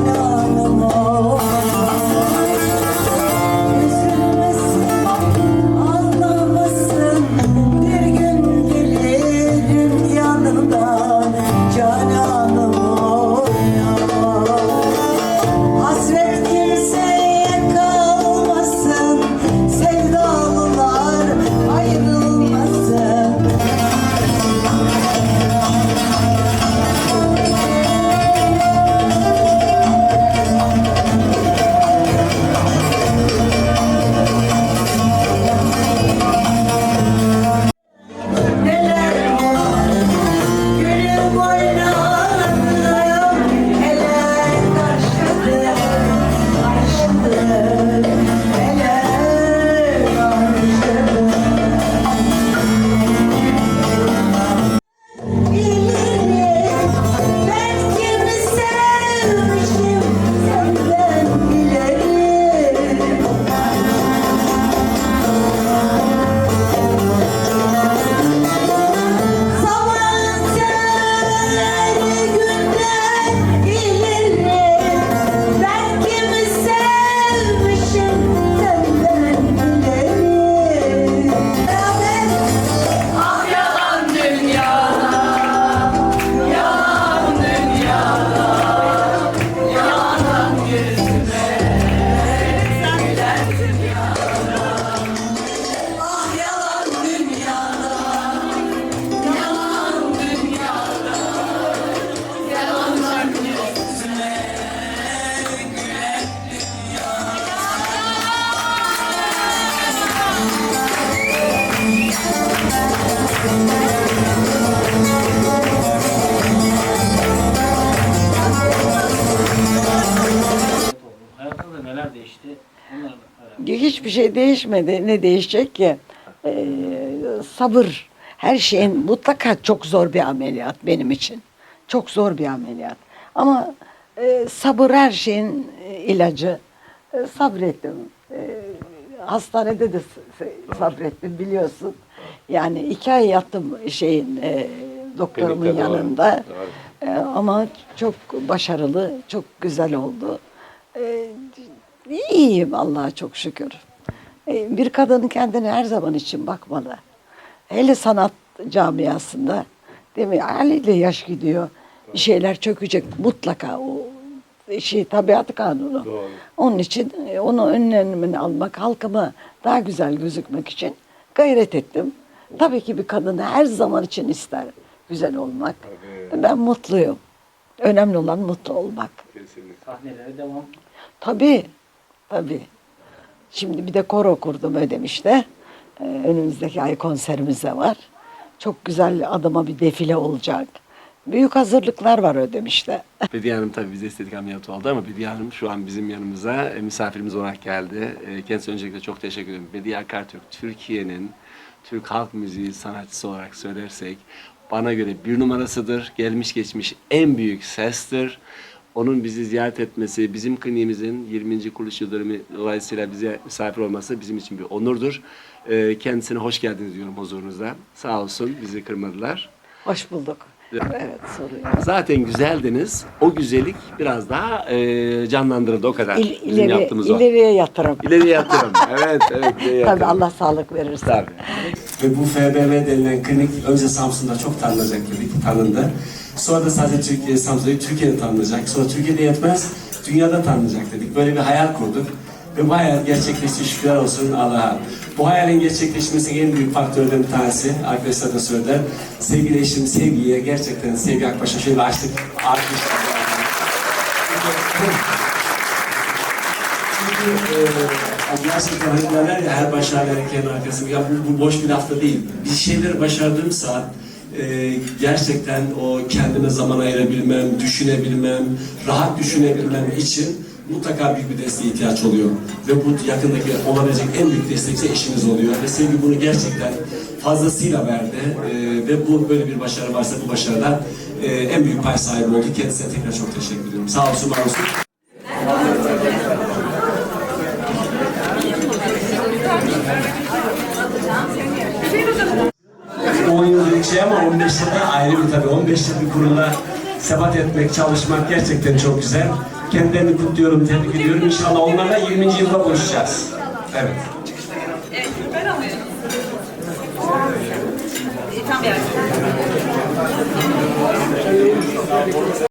no. Yeah. Hiçbir şey değişmedi. Ne değişecek ki? Ee, sabır. Her şeyin mutlaka çok zor bir ameliyat benim için. Çok zor bir ameliyat. Ama e, sabır her şeyin e, ilacı. E, sabrettim. E, hastanede de sabrettim biliyorsun. Yani iki ay yattım şeyin e, doktorumun doğru. yanında. Doğru. E, ama çok başarılı, çok güzel oldu. İyiyim Allah'a çok şükür. E, bir kadın kendine her zaman için bakmalı. Hele sanat camiasında değil mi? Haliyle yaş gidiyor. Bir şeyler çökecek mutlaka. O şey tabiat kanunu. Doğru. Onun için e, onu önlemini almak, halkıma daha güzel gözükmek için gayret ettim. Tabii ki bir kadın her zaman için ister güzel olmak. Tabii. Ben mutluyum. Önemli olan mutlu olmak. Kesinlikle. Sahnelere devam. Tabii, tabii. Şimdi bir de koro kurdum Ödemiş'te. Ee, önümüzdeki ay konserimiz de var. Çok güzel adıma bir defile olacak. Büyük hazırlıklar var Ödemiş'te. Bediye Hanım tabii bize estetik ameliyatı oldu ama Bediye Hanım şu an bizim yanımıza e, misafirimiz olarak geldi. E, Kendisine öncelikle çok teşekkür ederim. Bediye Akartürk, Türkiye'nin Türk halk müziği sanatçısı olarak söylersek bana göre bir numarasıdır. Gelmiş geçmiş en büyük sestir. Onun bizi ziyaret etmesi, bizim kliniğimizin 20. kuruluş yıl dönümü dolayısıyla bize misafir olması bizim için bir onurdur. E, Kendisine hoş geldiniz diyorum huzurunuzda. Sağ olsun bizi kırmadılar. Hoş bulduk. Evet. Evet, soruyor. Zaten güzeldiniz. O güzellik biraz daha e, canlandırıldı o kadar. İl, Bizim ileri, yaptığımız o. ileriye yatırım. İleri yatırım. evet, evet. ileriye yatırım. Tabii Allah sağlık verirse. Tabii. Ve bu FBV denilen klinik önce Samsun'da çok tanınacak klinik, tanındı. Sonra da sadece Türkiye, değil, Türkiye'de tanınacak. Sonra Türkiye'de yetmez, dünyada tanınacak dedik. Böyle bir hayal kurduk. Ve bu hayal gerçekleşti şükürler olsun Allah'a. Bu hayalin gerçekleşmesinin en büyük faktörden bir tanesi, arkadaşlar da söylediler. Sevgili eşim Sevgi'ye gerçekten Sevgi Akbaş'a şöyle açtık. Alkışlar. Çünkü e, gerçekten hani derler ya her başarılı erkeğin arkası. Ya bu, bu boş bir lafta değil. Bir şeyleri başardığım saat e, gerçekten o kendime zaman ayırabilmem, düşünebilmem, rahat düşünebilmem için mutlaka büyük bir desteğe ihtiyaç oluyor. Ve bu yakındaki olabilecek en büyük destekçi eşiniz oluyor. Ve sevgi bunu gerçekten fazlasıyla verdi. E, ve bu böyle bir başarı varsa bu başarıdan e, en büyük pay sahibi oldu. Kendisine tekrar çok teşekkür ediyorum. Sağ olsun, var olsun. 10 yıllık şey ama 15 yılda ayrı bir tabii. 15 yıl bir kurumda sebat etmek, çalışmak gerçekten çok güzel. Kendilerini kutluyorum, tebrik ediyorum. İnşallah onlarla 20. yılda buluşacağız. Evet. Ben alıyorum. Tam bir